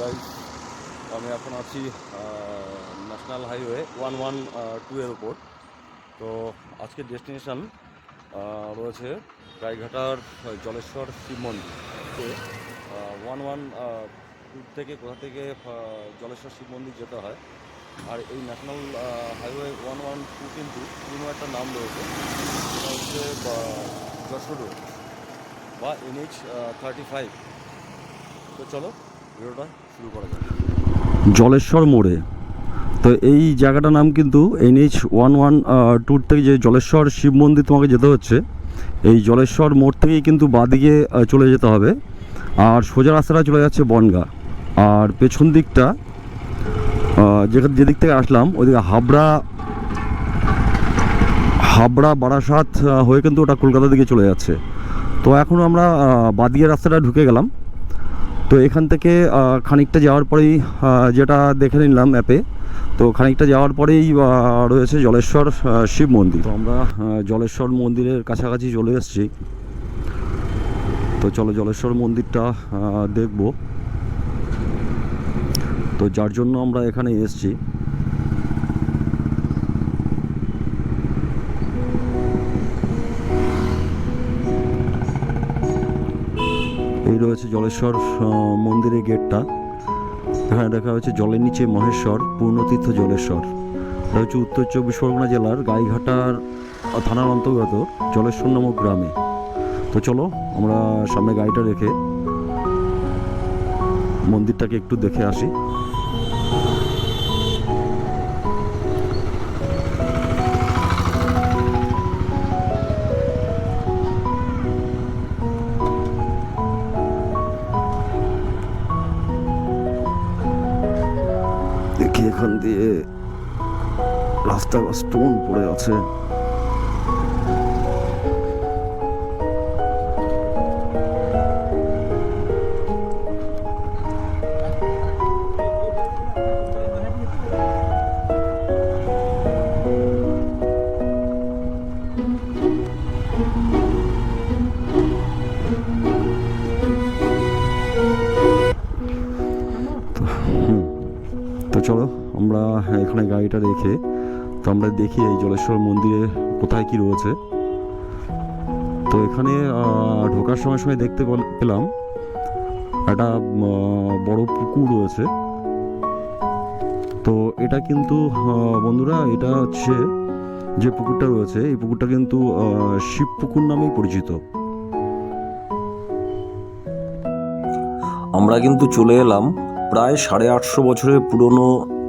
Guys আমি এখন আছি national highway one one two এর উপর। তো আজকের ডেস্টিনেশন রয়েছে গাইঘাটার জলেশ্বর শিব মন্দির। ওয়ান ওয়ান টু থেকে কোথা থেকে জলেশ্বর শিব মন্দির যেতে হয়। আর এই national highway one one two কিন্তু পুরনো একটা নাম রয়েছে। সেটা হচ্ছে যশোর রোড বা এনএইচ থার্টি ফাইভ তো চলো জলেশ্বর মোড়ে। তো এই জায়গাটার নাম কিন্তু এনএইচ ওয়ান ওয়ান ট্যুর থেকে যে জলেশ্বর শিব মন্দির তোমাকে যেতে হচ্ছে, এই জলেশ্বর মোড় থেকেই কিন্তু বাদিকে চলে যেতে হবে। আর সোজা রাস্তাটা চলে যাচ্ছে বনগা। আর পেছন দিকটা যেখান, যেদিক থেকে আসলাম ওইদিকে হাবড়া হাবড়া বারাসাত হয়ে কিন্তু ওটা কলকাতার দিকে চলে যাচ্ছে। তো এখন আমরা বাদিয়ে রাস্তাটা ঢুকে গেলাম। তো এখান থেকে খানিকটা যাওয়ার পরেই যেটা দেখে নিলাম অ্যাপে তো খানিকটা যাওয়ার পরেই রয়েছে জলেশ্বর শিব মন্দির। তো আমরা জলেশ্বর মন্দিরের কাছাকাছি চলে এসেছি। তো চলো জলেশ্বর মন্দিরটা দেখব। তো যার জন্য আমরা এখানে এসেছি। এই রয়েছে জলেশ্বর মন্দিরের গেটটা। এখানে দেখা হয়েছে জলের নিচে মহেশ্বর, পূর্ণতীর্থ জলেশ্বর। এটা হচ্ছে উত্তর চব্বিশ পরগনা জেলার গাইঘাটার থানার অন্তর্গত জলেশ্বর নামক গ্রামে। তো চলো, আমরা সামনে গাড়িটা রেখে মন্দিরটাকে একটু দেখে আসি। রাস্তা স্টোন পড়ে আছে। তো আমরা দেখি এই জলেশ্বর মন্দিরে কোথায় কি রয়েছে। তো এখানে ঢোকার সময় সময় দেখতে পেলাম। একটা বড় পুকুর রয়েছে। তো এটা কিন্তু বন্ধুরা, এটা হচ্ছে যে পুকুরটা রয়েছে, এই পুকুরটা কিন্তু শিব পুকুর নামেই পরিচিত। আমরা কিন্তু চলে এলাম প্রায় সাড়ে আটশো বছরের পুরনো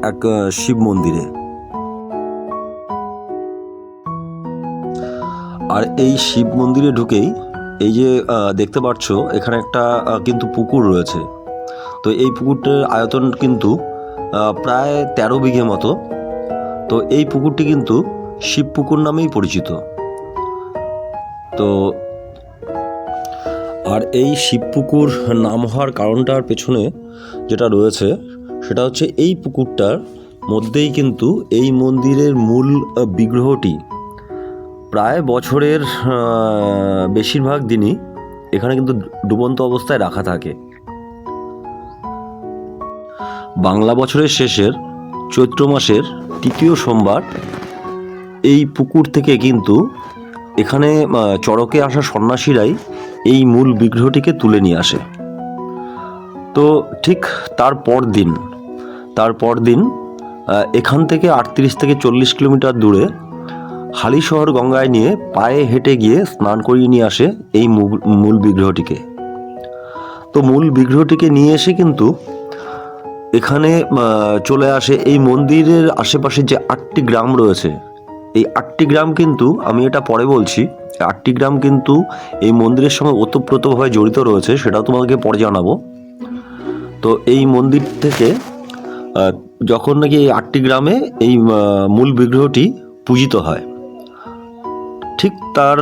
এক শিব মন্দিরে। আর এই শিব মন্দিরে ঢুকেই এই যে দেখতে পাচ্ছ, এখানে একটা কিন্তু পুকুর রয়েছে। তো এই পুকুরটার আয়তন কিন্তু প্রায় তেরো বিঘে মতো। তো এই পুকুরটি কিন্তু শিব পুকুর নামেই পরিচিত। তো আর এই শিবপুকুর নাম হওয়ার কারণটার পেছনে যেটা রয়েছে, সেটা হচ্ছে এই পুকুরটার মধ্যেই কিন্তু এই মন্দিরের মূল বিগ্রহটি। প্রায় বছরের বেশিরভাগ দিনই এখানে কিন্তু ডুবন্ত অবস্থায় রাখা থাকে। বাংলা বছরের শেষের চৈত্র মাসের তৃতীয় সোমবার এই পুকুর থেকে কিন্তু এখানে চড়কে আসা সন্ন্যাসীরাই এই মূল বিগ্রহটিকে তুলে নিয়ে আসে। তো ঠিক তার পর দিন তারপর দিন এখান থেকে আটত্রিশ থেকে চল্লিশ কিলোমিটার দূরে হালিশহর গঙ্গায় নিয়ে পায়ে হেঁটে গিয়ে স্নান করিয়ে নিয়ে আসে এই মূল- বিগ্রহটিকে। তো মূল বিগ্রহটিকে নিয়ে এসে কিন্তু এখানে চলে আসে এই মন্দিরের আশেপাশে যে আটটি গ্রাম রয়েছে, এই আটটি গ্রাম কিন্তু, আমি এটা পরে বলছি, আটটি গ্রাম কিন্তু এই মন্দিরের সঙ্গে ওতপ্রোতভাবে জড়িত রয়েছে সেটাও তোমাকে পরে জানাব। তো এই মন্দির থেকে যখন নাকি এই আটটি গ্রামে এই মূল বিগ্রহটি পূজিত হয় ঠিক তার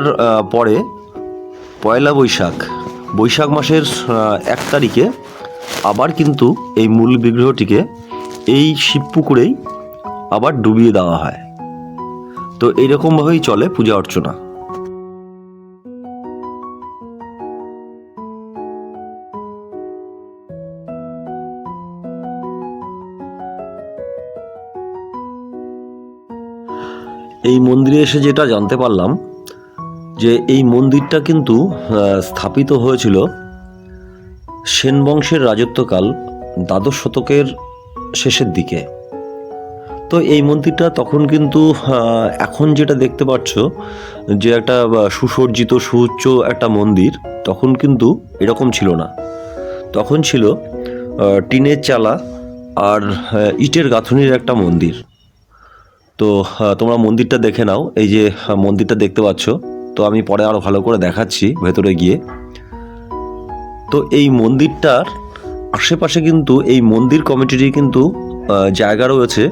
পরে পয়লা বৈশাখ বৈশাখ মাসের এক তারিখে আবার কিন্তু এই মূল বিগ্রহটিকে এই শিবপুকুরেই আবার ডুবিয়ে দেওয়া হয়। তো এইরকমভাবেই চলে পূজা অর্চনা। এই মন্দিরে এসে যেটা জানতে পারলাম, যে এই মন্দিরটা কিন্তু স্থাপিত হয়েছিল সেন বংশের রাজত্বকাল দ্বাদশ শতকের শেষের দিকে। তো এই মন্দিরটা তখন কিন্তু এখন যেটা দেখতে পাচ্ছ, যে একটা সুসজ্জিত, সুউচ্চ একটা মন্দির তখন কিন্তু এরকম ছিল না। তখন ছিল টিনের চালা আর ইটের গাঁথনির একটা মন্দির। তো তোমরা মন্দিরটা দেখে নাও। এই যে মন্দিরটা দেখতে পাচ্ছ। তো আমি পরে আরও ভালো করে দেখাচ্ছি ভেতরে গিয়ে। তো এই মন্দিরটার আশেপাশে কিন্তু, এই মন্দির কমিটিরই কিন্তু জায়গা রয়েছে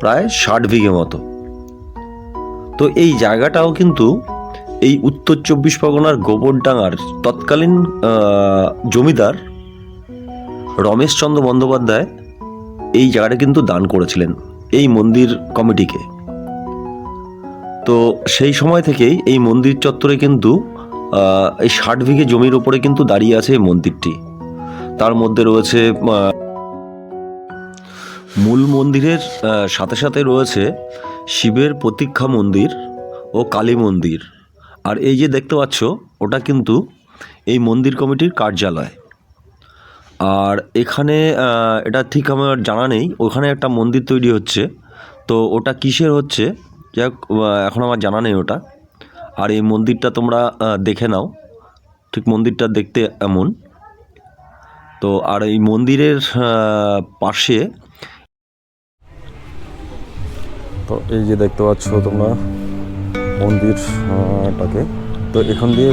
প্রায় ষাট বিঘে মতো। তো এই জায়গাটাও কিন্তু এই উত্তর চব্বিশ পরগনার গোবরডাঙ্গার তৎকালীন জমিদার রমেশচন্দ্র বন্দ্যোপাধ্যায় এই জায়গাটা কিন্তু দান করেছিলেন। এই মন্দির কমিটিকে। তো সেই সময় থেকেই এই মন্দির চত্বরে কিন্তু এই ষাট বিঘে জমির ওপরে কিন্তু দাঁড়িয়ে আছে এই মন্দিরটি। তার মধ্যে রয়েছে মূল মন্দিরের সাথে সাথে রয়েছে শিবের প্রতীক্ষা মন্দির ও কালী মন্দির। আর এই যে দেখতে পাচ্ছ, ওটা কিন্তু এই মন্দির কমিটির কার্যালয়। আর এখানে এটা ঠিক আমার জানা নেই। ওখানে একটা মন্দির তৈরি হচ্ছে। তো ওটা কিসের হচ্ছে? যাই হোক, এখন আমার জানা নেই ওটা। আর এই মন্দিরটা তোমরা দেখে নাও। ঠিক মন্দিরটা দেখতে এমন। তো আর এই মন্দিরের পাশে তো এই যে দেখতে পাচ্ছ তোমরা মন্দিরটাকে। তো এখান দিয়ে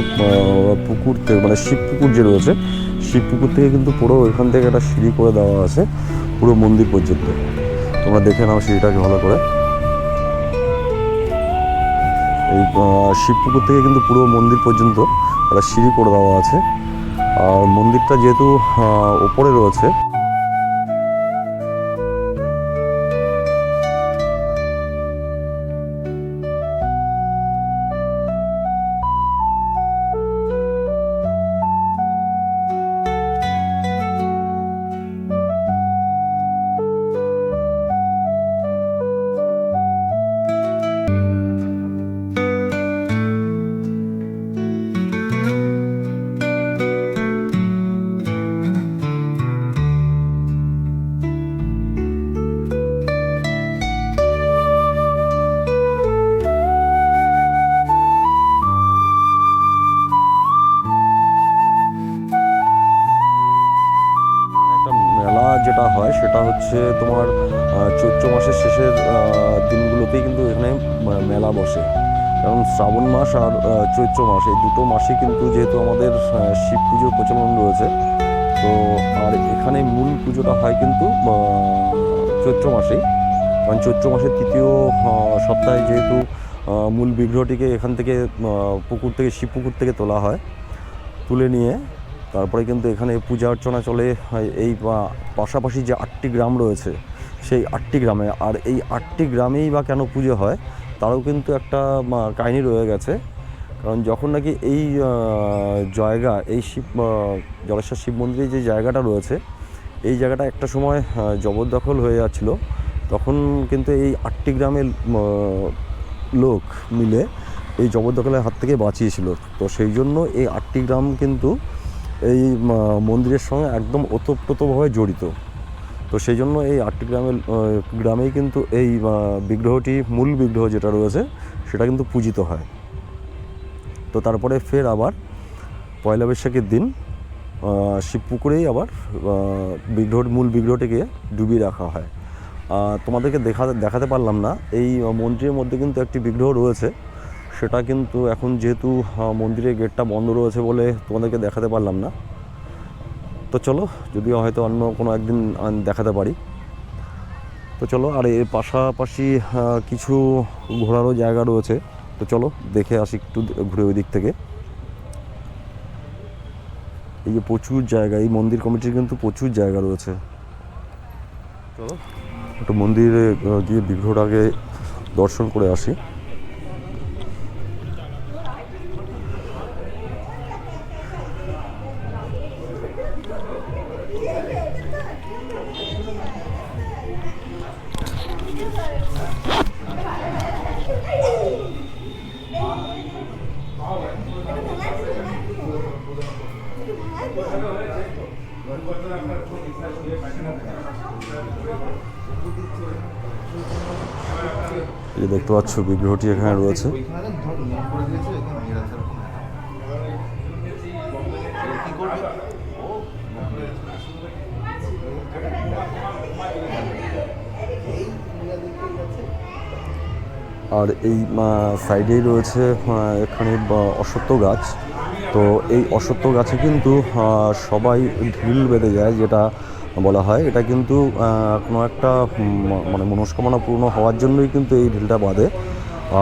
পুকুর মানে শিব পুকুর যে রয়েছে শিব পুকুর থেকে কিন্তু পুরো এখান থেকে একটা সিঁড়ি করে দেওয়া আছে, পুরো মন্দির পর্যন্ত। তোমরা দেখে নাও সিঁড়িটাকে ভালো করে। এই শিবপুকুর শিব পুকুর থেকে কিন্তু পুরো মন্দির পর্যন্ত একটা সিঁড়ি করে দেওয়া আছে। আর মন্দিরটা যেহেতু ওপরে রয়েছে যেটা হয় সেটা হচ্ছে তোমার চৈত্র মাসের শেষের দিনগুলোতেই কিন্তু এখানে মেলা বসে। কারণ শ্রাবণ মাস আর চৈত্র মাস, এই দুটো মাসে কিন্তু যেহেতু আমাদের শিব পুজোর প্রচলন রয়েছে, তো আর এখানে মূল পুজোটা হয় কিন্তু চৈত্র মাসেই। কারণ চৈত্র মাসের তৃতীয় সপ্তাহে যেহেতু মূল বিগ্রহটিকে এখান থেকে পুকুর থেকে, শিব পুকুর থেকে তোলা হয়, তুলে নিয়ে তারপরে কিন্তু এখানে পূজা অর্চনা চলে। এই পাশাপাশি যে আটটি গ্রাম রয়েছে, সেই আটটি গ্রামে। আর এই আটটি গ্রামেই বা কেন পুজো হয়, তারও কিন্তু একটা কাহিনী রয়ে গেছে। কারণ যখন নাকি এই জায়গা, এই শিব জলেশ্বর শিব মন্দিরে যে জায়গাটা রয়েছে, এই জায়গাটা একটা সময় জবরদখল হয়ে যাচ্ছিল। তখন কিন্তু এই আটটি গ্রামের লোক মিলে এই জবরদখলের হাত থেকে বাঁচিয়েছিল। তো সেই জন্য এই আটটি গ্রাম কিন্তু এই মন্দিরের সঙ্গে একদম ওতপ্রোতভাবে জড়িত। তো সেই জন্য এই আটটি গ্রামের গ্রামেই কিন্তু এই বিগ্রহটি, মূল বিগ্রহ যেটা রয়েছে, সেটা কিন্তু পূজিত হয়। তো তারপরে ফের আবার পয়লা বৈশাখের দিন শিব পুকুরেই আবার বিগ্রহ, মূল বিগ্রহটিকে ডুবিয়ে রাখা হয়। তোমাদেরকে দেখা, দেখাতে পারলাম না, এই মন্দিরের মধ্যে কিন্তু একটি বিগ্রহ রয়েছে। সেটা কিন্তু এখন যেহেতু মন্দিরের গেটটা বন্ধ রয়েছে বলে তোমাদেরকে দেখাতে পারলাম না। তো চলো, যদিও হয়তো অন্য কোনো একদিন দেখাতে পারি। তো চলো, আর এর পাশাপাশি কিছু ঘোরারও জায়গা রয়েছে। তো চলো, দেখে আসি একটু ঘুরে ওই দিক থেকে। এই যে প্রচুর জায়গা, এই মন্দির কমিটির কিন্তু প্রচুর জায়গা রয়েছে। চলো, একটু মন্দিরে গিয়ে বিগ্রহটাকে দর্শন করে আসি। এই দেখতে পাচ্ছ বিগ্রহটি এখানে রয়েছে। আর এই সাইডেই রয়েছে এখানে অসত্য গাছ। তো এই অসত্য গাছে কিন্তু সবাই ঢিল বেঁধে যায়, যেটা বলা হয়। এটা কিন্তু কোনো একটা মানে মনস্কামনা পূর্ণ হওয়ার জন্যই কিন্তু এই ঢিলটা বাঁধে।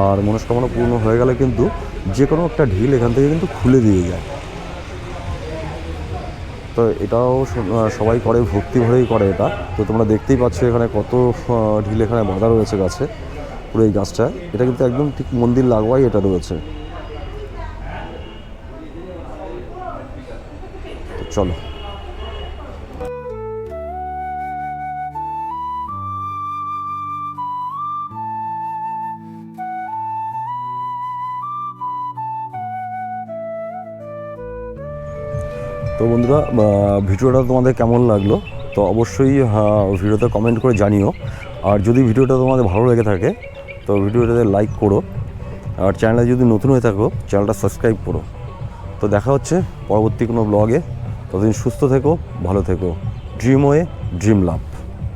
আর মনস্কামনা পূর্ণ হয়ে গেলে কিন্তু যে কোনো একটা ঢিল এখান থেকে কিন্তু খুলে দিয়ে যায়। তো এটাও সবাই করে, ভক্তি ভরেই করে এটা। তো তোমরা দেখতেই পাচ্ছ এখানে কত ঢিল এখানে বাঁধা রয়েছে গাছে, পুরো এই গাছটা এটা কিন্তু একদম ঠিক মন্দির লাগোয়াই এটা রয়েছে। চলো। তো বন্ধুরা ভিডিওটা তোমাদের কেমন লাগল, তো অবশ্যই ভিডিওতে কমেন্ট করে জানিও। আর যদি ভিডিওটা তোমাদের ভালো লেগে থাকে, তো ভিডিওটাতে লাইক করো। আর চ্যানেলে যদি নতুন হয়ে থাকো চ্যানেলটা সাবস্ক্রাইব করো। তো দেখা হচ্ছে পরবর্তী কোনো ব্লগে ততদিন সুস্থ থেকো, ভালো থেকো। ড্রিম ওয়ে ড্রিম লাভ